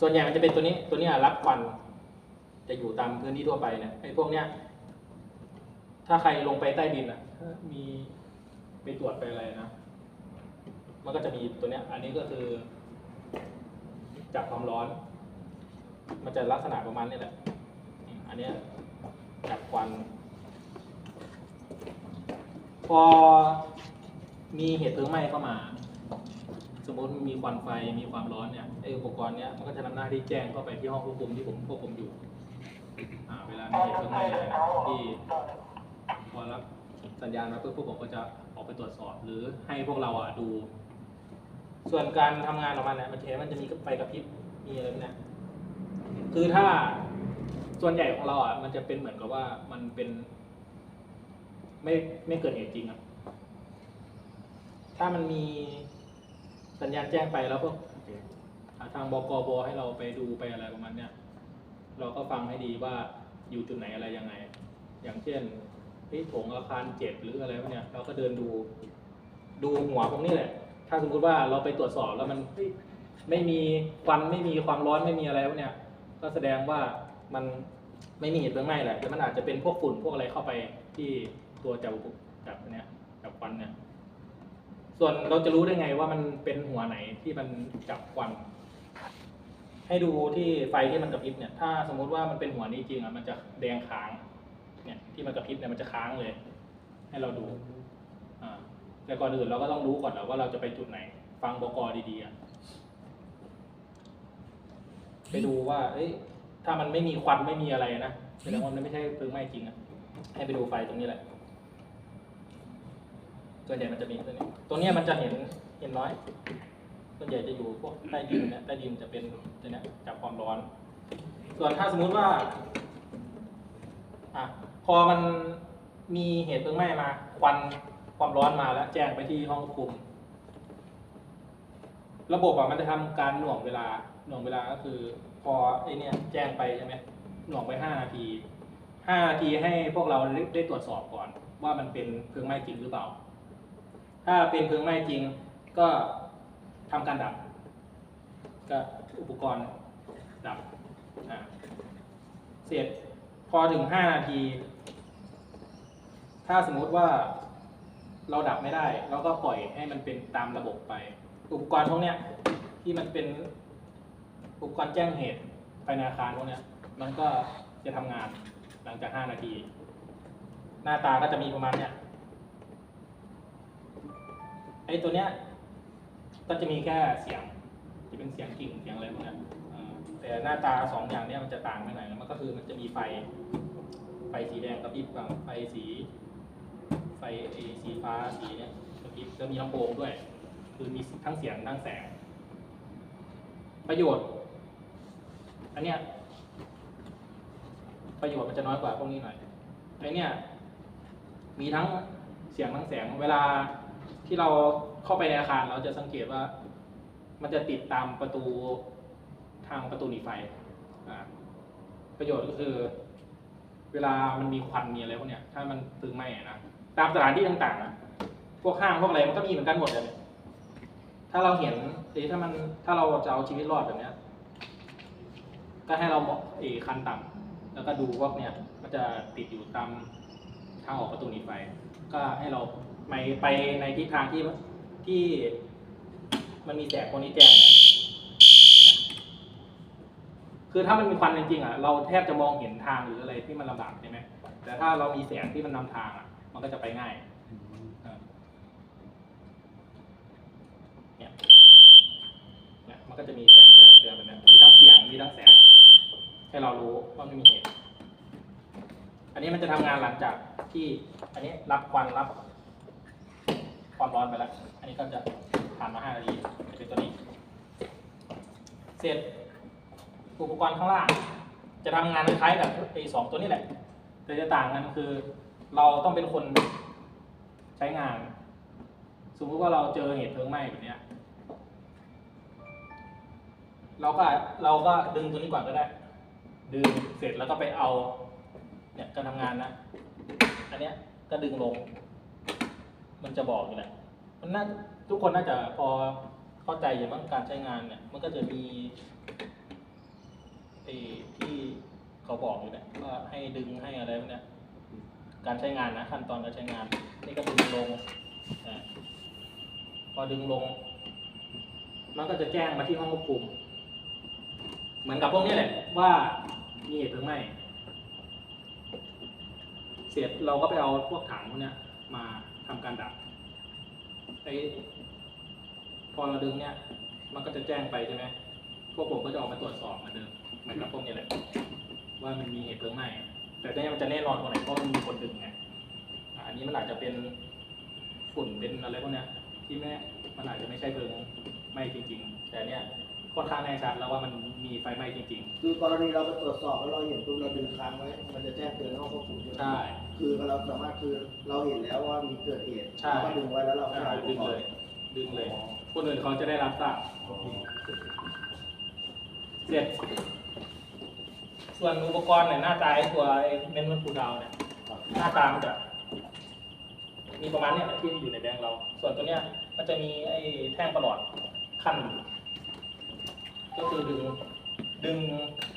ส่วนใหญ่มันจะเป็นตัวนี้ตัวนี้รับควัน จะอยู่ตามพื้นที่ทั่วไปเนี่ยไอ้พวกเนี้ย ถ้าใครลงไปใต้ดินอะมีไปตรวจไปอะไรนะ มันก็จะมีตัวเนี้ย อันนี้ก็คือจับความร้อน มันจะลักษณะประมาณนี้แหละ อันนี้จับควัน พอมีเหตุเพลิงไหม้เข้ามา สมมติมีควันไฟมีความร้อนเนี่ยไออุปกรณ์เนี้ยมันก็จะทำหน้าที่แจ้งเข้าไปที่ห้องควบคุมที่ผมควบคุมอยู่อ่าเวลามีเหตุเพลิงไหม้อะไรนะที่พอรับสัญญาณมาปุ๊บพวกผมก็จะออกไปตรวจสอบ หรือให้พวกเราอะดู ส่วนการทำงานของมันเนี่ยมันจะเห็นมันจะมีไฟกระพริบมีอะไรเนี้ยคือถ้าส่วนใหญ่ของเราอะมันจะเป็นเหมือนกับว่ามันเป็น ไม่ไม่เกิดเหตุจริงอะถ้ามันมี สัญญาณแจ้งไปแล้วพวกอ่าทางบกบให้เราไปดูไปอะไรประมาณเนี้ยเราก็ฟังให้ดีว่าอยู่จุดไหนอะไรยังไง อย่างเช่นเฮ้ยโถงอาคารเจ็ดหรืออะไรพวกเนี้ยเราก็เดินดูดูหัวพวกนี้แหละ ถ้าสมมุติว่าเราไปตรวจสอบแล้วมันเฮ้ยไม่มีควันไม่มีความร้อนไม่มีอะไรพวกเนี้ยก็แสดงว่ามันไม่มีเหตุเพลิงไหม้แหละแต่มันอาจจะเป็นพวกฝุ่นพวกอะไรเข้าไปที่ตัวจับอุปจับอันเนี้ยจับควันเนี่ย ส่วนเราจะรู้ได้ไงว่ามันเป็นหัวไหนที่มันจับควัน ให้ดูที่ไฟที่มันกระพริบเนี่ย ถ้าสมมุติว่ามันเป็นหัวนี้จริงอะมันจะแดงค้าง เนี่ยที่มันกระพริบเนี่ยมันจะค้างเลย ให้เราดูอ่าแต่ก่อนอื่นเราก็ต้องรู้ก่อนแล้วว่าเราจะไปจุดไหน ฟังบกดีๆอะไปดูว่า เอ้ย ถ้ามันไม่มีควันไม่มีอะไรนะแสดงว่ามันไม่ใช่เพลิงไหม้จริงอะ ให้ไปดูไฟตรงนี้แหละ ส่วนใหญ่มันจะมีตัวนี้ ตัวนี้มันจะเห็นเห็นน้อย ส่วนใหญ่จะอยู่พวกใต้ดินเนี่ยใต้ดินจะเป็นตัวนี้จับความร้อน ส่วนถ้าสมมุติว่าอะพอมันมีเหตุเพลิงไหม้มา ควันความร้อนมาแล้ว แจ้งไปที่ห้องควบคุม ระบบอะมันจะทำการหน่วงเวลาหน่วงเวลาก็คือ พอไอเนี่ยแจ้งไปใช่ไหมหน่วงไปห้านาทีห้านาทีให้พวกเราได้ได้ตรวจสอบก่อน ว่ามันเป็นเพลิงไหม้จริงหรือเปล่า ถ้าเป็นเพลิงไหม้จริงก็ทำการดับก็อุปกรณ์ดับอ่าเสร็จพอถึงห้านาที ถ้าสมมุติว่าเราดับไม่ได้เราก็ปล่อยให้มันเป็นตามระบบไป อุปกรณ์พวกเนี้ยที่มันเป็นอุปกรณ์แจ้งเหตุภายในอาคารพวกเนี้ยมันก็จะทำงานหลังจากห้านาที หน้าตาก็จะมีประมาณเนี้ย ไอ้ตัวเนี้ยก็จะมีแค่เสียงที่เป็นเสียงกิ่งเสียงอะไรพวกนี้ยอ่าแต่หน้าตาสองอย่างเนี้ยมันจะต่างไปหน่อยมันก็คือมันจะมีไฟ ไฟสีแดงกระพริบกับไฟสี ไฟไอ้สีฟ้าสีเนี้ยกระพริบแล้วมีลำโพงด้วย คือมีทั้งเสียงทั้งแสง ประโยชน์ อันเนี้ยประโยชน์มันจะน้อยกว่าพวกนี้หน่อยไอเนี้ยมีทั้งเสียงทั้งแสงเวลา ที่เราเข้าไปในอาคารเราจะสังเกตว่า มันจะติดตามประตูทางประตูหนีไฟ ประโยชน์ก็คือ เวลามันมีควันมีอะไรพวกเนี้ย ถ้ามันเพลิงไหม้นะตามสถานที่ต่างๆนะพวกห้างพวกอะไรมันก็มีเหมือนกันหมดเลยถ้าเราเห็นเอ้ยถ้ามันถ้าเราจะเอาชีวิตรอดแบบเนี้ย ก็ให้เราเหมาะเอคันต่ำแล้วก็ดูพวกเนี้ยมันจะติดอยู่ตามทางออกประตูหนีไฟ ก็ให้เรา ไปไปในทิศทางที่ที่มันมีแสงพวกนี้แจ้งเนี่ยคือถ้ามันมีควันจริงๆอะเราแทบจะมองเห็นทางหรืออะไรที่มันลำบากใช่ไหมแต่ถ้าเรามีแสงที่มันนำทางอะ มันก็จะไปง่ายอ่าเนี่ยเนี่ยมันก็จะมีแสงเตือนเตือนแบบนี้มีทั้งเสียงมีทั้งแสงให้เรารู้ว่าไม่มีเหตุอันนี้มันจะทำงานหลังจากที่ อันนี้รับควันรับ ความร้อนไปแล้ว อันนี้ก็จะผ่านมาห้านาทีจะเป็นตัวนี้ เสร็จอุปกรณ์ข้างล่าง จะทำงานคล้ายกับไอ้สองตัวนี้แหละ แต่จะต่างกันคือ เราต้องเป็นคนใช้งาน สมมติว่าเราเจอเหตุเพลิงไหม้แบบนี้ยเราก็เราก็ดึงตัวนี้ก่อนก็ได้ ดึงเสร็จแล้วก็ไปเอา เนี่ยการทำงานนะ อันเนี้ยก็ดึงลง มันจะบอกอยู่แหละมันน่าทุกคนน่าจะพอเข้าใจอย่างว่าการใช้งานเนี่ย มันก็จะมีเขาบอกอยู่เนี่ยว่าให้ดึงให้อะไรพวกเนี้ยการใช้งานนะขั้นตอนการใช้งาน นี่ก็ดึงลงอพอดึงลง มันก็จะแจ้งมาที่ห้องควบคุม เหมือนกับพวกนี้แหละว่ามีเหตุเพลิงไหม้เสร็จเราก็ไปเอาพวกถังพวกนี้มา ทำการดับไอ้พอเราดึงเนี่ย มันก็จะแจ้งไปใช่ไหมพวกผมก็จะออกมาตรวจสอบเหมือนเดิมเหมือนกับพวกนี้แหละ ว่ามันมีเหตุเพลิงไหม้แต่เนี่ยมันจะแน่นอนตรงไหนเพราะมันมีคนดึงไงอันนี้มันอาจจะเป็นฝุ่นเป็นอะไรพวกเนี้ยที่แม่มันอาจจะไม่ใช่เพลิงไหม้จริง ๆ แต่เนี่ย ค่อนข้างแน่ชัดแล้วว่ามันมีไฟไหม้จริง คือกรณีเราไปตรวจสอบแล้วเราเห็นปุ๊บเราดึงค้างไว้ มันจะแจ้งเตือนห้องควบคุมๆใช่ไหมใช่ คือเราสามารถคือเราเห็นแล้วว่ามีเกิดเหตุใช่ เราก็ดึงไว้แล้วเราใช่เอาดึงเลย ดึงเลย คนอื่นเขาจะได้รับทราบเสร็จ ส่วนอุปกรณ์เนี่ยหน้าตาไอ้ตัวไอ้เมนมันฟูดาวเนี่ยหน้าตามันจะมีประมาณเนี้ยที่อยู่ในแบงค์เรา ส่วนตัวเนี้ยมันจะมีไอ้แท่งประหลอดขั้นอยู่ ก็คือดึง ดึง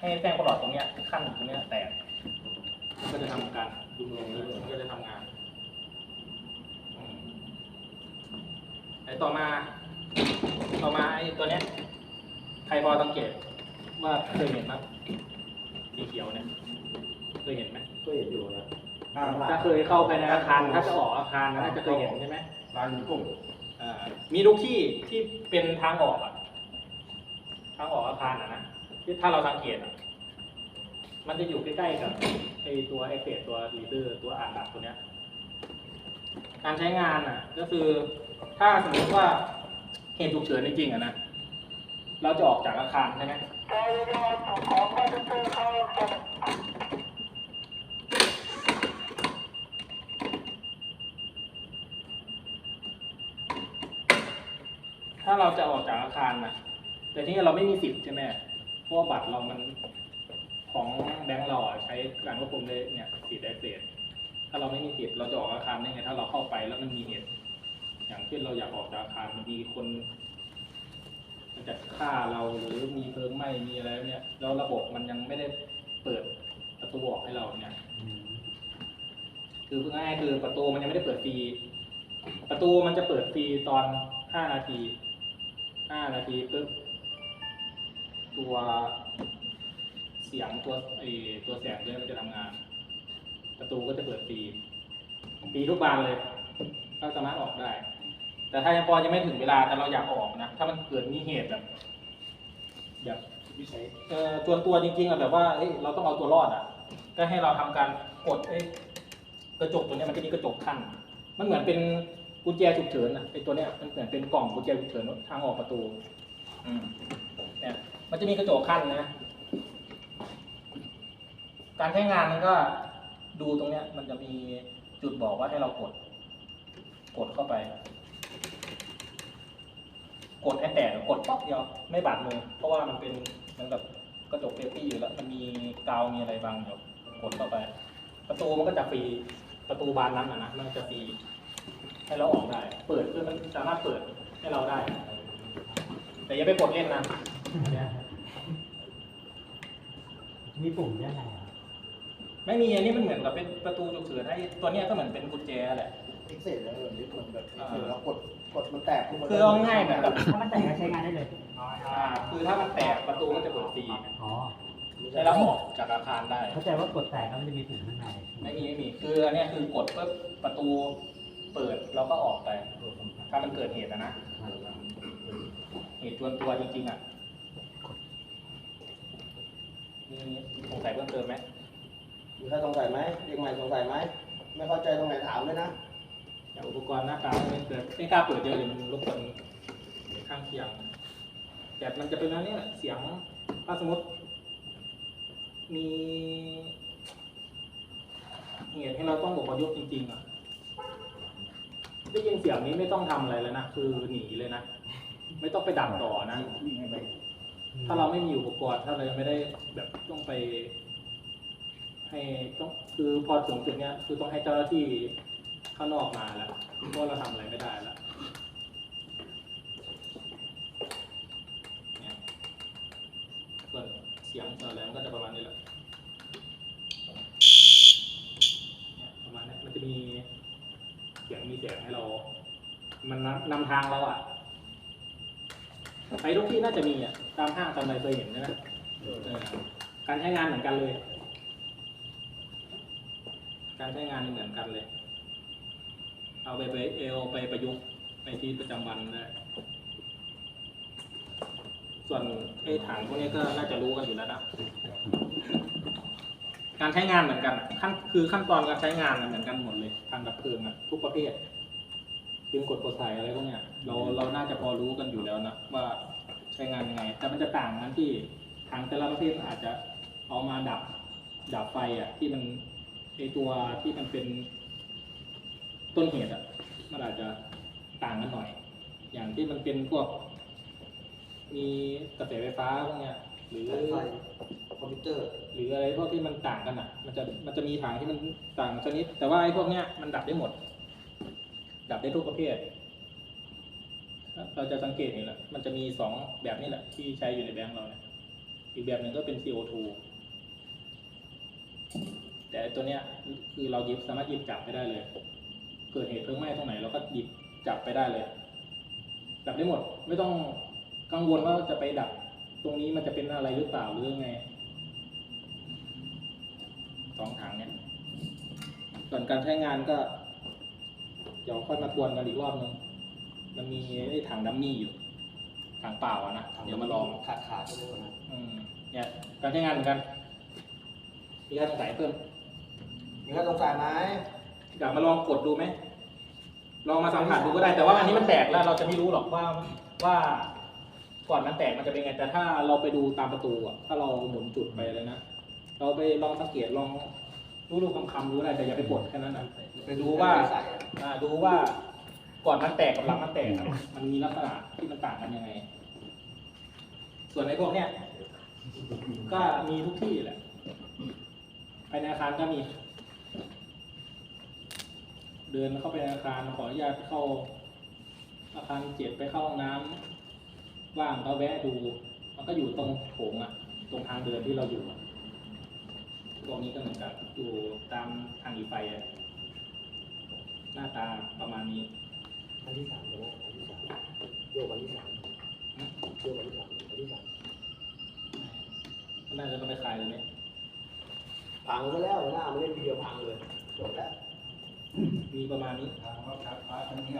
ให้แท่งประหลอดตรงเนี้ยขั้นอยู่ตรงเนี้ยแตกมันก็จะทำการดึงลงเลยมันก็จะทำงานอืมไอ้ต่อมา ต่อมาไอ้ตัวเนี้ยใครพอสังเกตว่าเคยเห็นไหมสีเขียวเนี่ยเคยเห็นไหมก็เห็นอยู่นะถ้าเคยเข้าไปในอาคารถ้าจะออกอาคารน่าจะเคยเห็นใช่ไหมร้านหมูกุ้งอ่ามีทุกที่ที่เป็นทางออกอะ ทางออกอาคารอะนะที่ถ้าเราสังเกตอะมันจะอยู่ใกล้ๆกับไอตัวไอเฟสตัวลีเดอร์ตัวอ่านดับตัวเนี้ย การใช้งานอะ ก็คือถ้าสมมติว่าเหตุฉุกเฉินจริงๆอะนะเราจะออกจากอาคารใช่ไหมถ้าเราจะออกจากอาคารนะ แต่ที่เราไม่มีสิทธิ์ใช่ไหมเพราะบัตรเรามันของแบงก์เราอะใช้การควบคุมได้เนี่ยสิทธิ์ได้เศษถ้าเราไม่มีสิทธิ์เราจะออกอาคารได้ไงถ้าเราเข้าไปแล้วมันมีเหตุ อย่างเช่นเราอยากออกจากอาคารมันมีคนมันจะฆ่าเราหรือมีเพลิงไหม้มีอะไรเนี่ยแล้วระบบมันยังไม่ได้เปิดประตูออกให้เราเนี่ยคือพูดง่ายคือประตูมันยังไม่ได้เปิดฟรีประตูมันจะเปิดฟรีตอนห้านาทีห้านาทีปุ๊บ ตัวเสียงตัวไอตัวแสงด้วยมันจะทำงาน ประตูก็จะเปิดฟรีฟรีทุกบานเลยก็สามารถออกได้ แต่ถ้ายังพอยังไม่ถึงเวลาแต่เราอยากออกนะ ถ้ามันเกิดมีเหตุแบบแบบวิชัยเอ่อตัวตัวจริงๆอะแบบว่าเอ้ยเราต้องเอาตัวรอดอะ ก็ให้เราทำการกดเอ้กระจกตัวเนี้ยมันจะมีกระจกขั้นมันเหมือนเป็นกุญแจฉุกเฉินอะไอตัวเนี้ยมันเหมือนเป็นกล่องกุญแจฉุกเฉินทางออกประตู อืม มันจะมีกระจกขั้นนะ การใช้งานมันก็ดูตรงเนี้ย มันจะมีจุดบอกว่าให้เรากด กดเข้าไป กดให้แตกกดป๊อกเดียวไม่บาดมือเพราะว่ามันเป็นเหมันแบบกระจกเซฟตี้อยู่แล้ว มันมีกาวมีอะไรบางอยู่กดเข้าไป ประตูมันก็จะฟรีประตูบานนั้นนะนะมันจะฟรีให้เราออกได้ เปิดคือมันสามารถเปิดให้เราได้ แต่อย่าไปกดเล่นนะนะ มีปุ่มยังไงอะไม่มีอันนี้มันเหมือนกับเป็นประตูฉุกเฉินให้ตัวเนี้ยก็เหมือนเป็นกุญแจแหละพิเศษแล้วแบบนี้มันแบบพิเศษแล้วกดกดมันแตกขึ้นมาคือเอาง่ายๆเหมือนกับ ถ้ามันแตกก็ใช้งานได้เลยอ่าคือถ้ามันแตกประตูก็จะเปิดฟรีอ๋อให้เราออกจากอาคารได้ เข้าใจว่ากดแตกแล้วมันจะมีปุ่มข้างในไม่มีไม่มี คืออันเนี้ยคือกดปุ๊บประตูเปิดเราก็ออกไป ถ้ามันเกิดเหตุนะนะ เหตุจวนตัวจริงๆอะ มีสงสัยเพิ่มเติมไหมมีใครสงสัยไหมเด็กใหม่สงสัยไหมไม่เข้าใจตรงไหนถามเลยนะอย่างอุปกรณ์หน้าตาไม่เกิดไม่กล้าเปิดเยอะเลยมันรบกวนข้างเคียง แต่มันจะเป็นอันนี้แหละเสียงถ้าสมมติมีเหตุให้เราต้องอพยพจริงๆอะได้ยินเสียงนี้ไม่ต้องทำอะไรแล้วนะคือหนีเลยนะไม่ต้องไปดักต่อนะ ถ้าเราไม่มีอุปกรณ์ถ้าเรายังไม่ได้แบบต้องไป ให้ต้องคือพอถึงจุดเนี้ยคือต้องให้เจ้าหน้าที่ข้างนอกมาแล้วเพราะเราทำอะไรไม่ได้แล้วส่วเสียงอะไรมันก็จะประมาณนี้แหละประมาณนี้มันจะมีเสียงมีเสียงให้เรา มันนำทางเราอะ ไปทุกที่น่าจะมีอะตามห้างตามอะไรเคยเห็นใช่ไหมการใช้งานเหมือนกันเลย การใช้งานเหมือนกันเลย เอาไปไปเอลไปประยุกต์ในชีวิตประจำวันได้ส่วนไอ้ถังพวกนี้ก็น่าจะรู้กันอยู่แล้วนะ การใช้งานเหมือนกันขั้นคือขั้นตอนการใช้งานเหมือนกันหมดเลยทางดับเพลิงทุกประเภท ดึงกดกดใส่อะไรพวกเนี้ยเราเราน่าจะพอรู้กันอยู่แล้วนะว่าใช้งานยังไง แต่มันจะต่างกันที่ทางแต่ละประเภทอาจจะเอามาดับดับไฟอะที่มันไอตัวที่มันเป็นต้นเหตุอะมันอาจจะต่างกันหน่อย อย่างที่มันเป็นพวก มีกระแสไฟฟ้าพวกเนี้ยหรือสายไฟคอมพิวเตอร์ หรืออะไรพวกที่มันต่างกันอะ มันจะมันจะมีถังที่มันต่างชนิด แต่ว่าไอ้พวกเนี้ยมันดับได้หมด ดับได้ทุกประเภท เราจะสังเกตเห็นแหละมันจะมีสองแบบนี้แหละที่ใช้อยู่ในแบงก์เราเนี่ยอีกแบบหนึ่งก็เป็น CO2 แต่ตัวเนี้ยคือเราหยิบสามารถหยิบจับไปได้เลย เกิดเหตุเพลิงไหม้ตรงไหนเราก็หยิบจับไปได้เลย ดับได้หมด ไม่ต้องกังวลว่าจะไปดับ ตรงนี้มันจะเป็นอะไรหรือเปล่าหรือยังไงสองถังเนี่ยส่วนการใช้งานก็ เดี๋ยวค่อยมาทวนกันอีกรอบนึง มันมีไอ้ถังดัมมี่อยู่ ถังเปล่าอะนะ เดี๋ยวมาลอง ขาดขาดใช่ไหมวันนั้นอืมเนี่ยการใช้งานเหมือนกัน มีการสงสัยเพิ่ม มีใครสงสัยไหมอยากมาลองกดดูไหม ลองมาสัมผัสดูก็ได้ แต่ว่าอันนี้มันแตกแล้วเราจะไม่รู้หรอกว่าว่าก่อนมันแตกมันจะเป็นไง แต่ถ้าเราไปดูตามประตูอะถ้าเราหมุนจุดไปเลยนะ เราไปลองสังเกตลองรู้รูคำคำๆรู้อะไรแต่อย่าไปกดแค่นั้นนะ ไปดูว่า ใส่อ่าดูว่าก่อนมันแตกกับหลังมันแตกอะมันมีลักษณะที่มันต่างกันยังไง ส่วนในพวกเนี้ยก็มีทุกที่แหละภายในอาคารก็มี เดินเข้าไปในอาคารขออนุญาตเข้า อาคารเจ็ดไปเข้าห้องน้ำว่างก็แวะดู มันก็อยู่ตรงโถงอะตรงทางเดินที่เราอยู่อะพวกนี้ก็เหมือนกับอยู่ตามทางหนีไฟอะ น้าตาประมาณนี้อันที่สามใช่ไหมอันที่สามโยกอันที่สามโยกอันที่สามอันที่สามก็น่าจะต้องไปคลายตรงนี้พังซะแล้วหน้ามาเล่นทีเดียวพังเลยจบแล้วมีประมาณนี้ทางว่าชักฟ้าทั้งนี้